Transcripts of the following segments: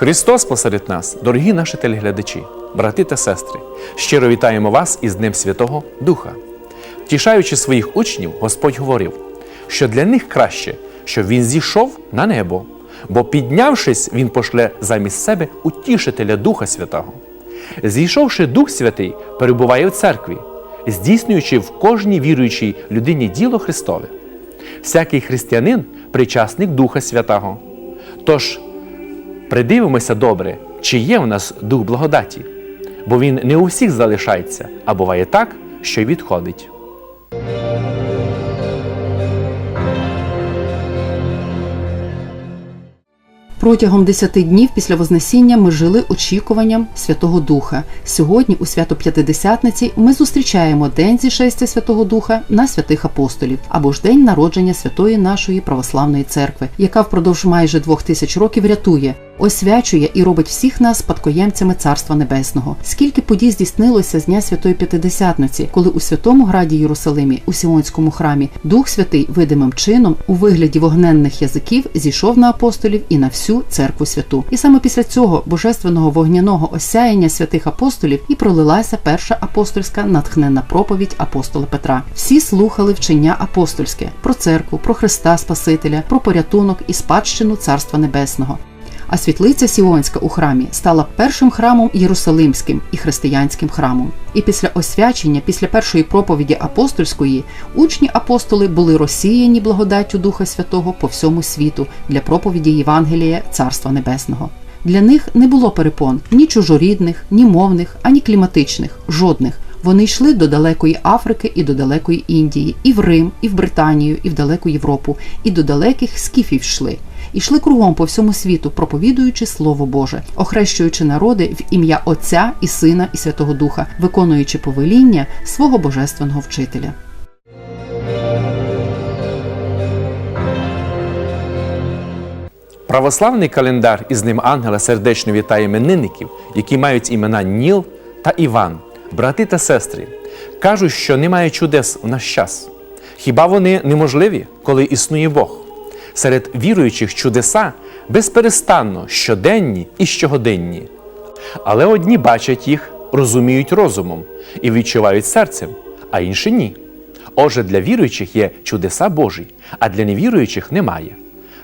Христос посеред нас, дорогі наші телеглядачі, брати та сестри, щиро вітаємо вас із Днем Святого Духа. Втішаючи своїх учнів, Господь говорив, що для них краще, щоб він зійшов на небо, бо піднявшись, він пошле замість себе утішителя Духа Святого. Зійшовши Дух Святий, перебуває в церкві, здійснюючи в кожній віруючій людині діло Христове. Всякий християнин причасник Духа Святого. Тож придивимося добре, чи є в нас дух благодаті, бо він не у всіх залишається, а буває так, що й відходить. Протягом 10 днів після Вознесіння ми жили очікуванням Святого Духа. Сьогодні, у свято П'ятидесятниці, ми зустрічаємо День зішестя Святого Духа на святих апостолів або ж День народження святої нашої православної церкви, яка впродовж майже двох тисяч років рятує, освячує і робить всіх нас спадкоємцями Царства Небесного. Скільки подій здійснилося з дня Святої П'ятидесятниці, коли у святому граді Єрусалимі, у Сіонському храмі, Дух Святий видимим чином у вигляді вогненних язиків зійшов на апостолів і на всю церкву святу. І саме після цього божественного вогняного осяяння святих апостолів і пролилася перша апостольська натхненна проповідь апостола Петра. Всі слухали вчення апостольське про церкву, про Христа Спасителя, про порятунок і спадщину Царства Небесного. А світлиця Сіонська у храмі стала першим храмом Єрусалимським і християнським храмом. І після освячення, після першої проповіді апостольської, учні апостоли були розсіяні благодаттю Духа Святого по всьому світу для проповіді Євангелія Царства Небесного. Для них не було перепон ні чужорідних, ні мовних, ані кліматичних, жодних. Вони йшли до далекої Африки і до далекої Індії, і в Рим, і в Британію, і в далеку Європу, і до далеких скіфів йшли. Ішли кругом по всьому світу, проповідуючи Слово Боже, охрещуючи народи в ім'я Отця і Сина і Святого Духа, виконуючи повеління свого божественного вчителя. Православний календар із ним ангела сердечно вітає іменинників, які мають імена Ніл та Іван, брати та сестри. Кажуть, що немає чудес в наш час. Хіба вони неможливі, коли існує Бог? Серед віруючих чудеса безперестанно щоденні і щогоденні. Але одні бачать їх, розуміють розумом і відчувають серцем, а інші ні. Отже, для віруючих є чудеса Божі, а для невіруючих немає.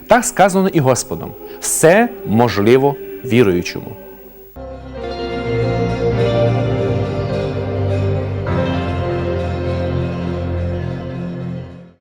Так сказано і Господом: все можливо віруючому.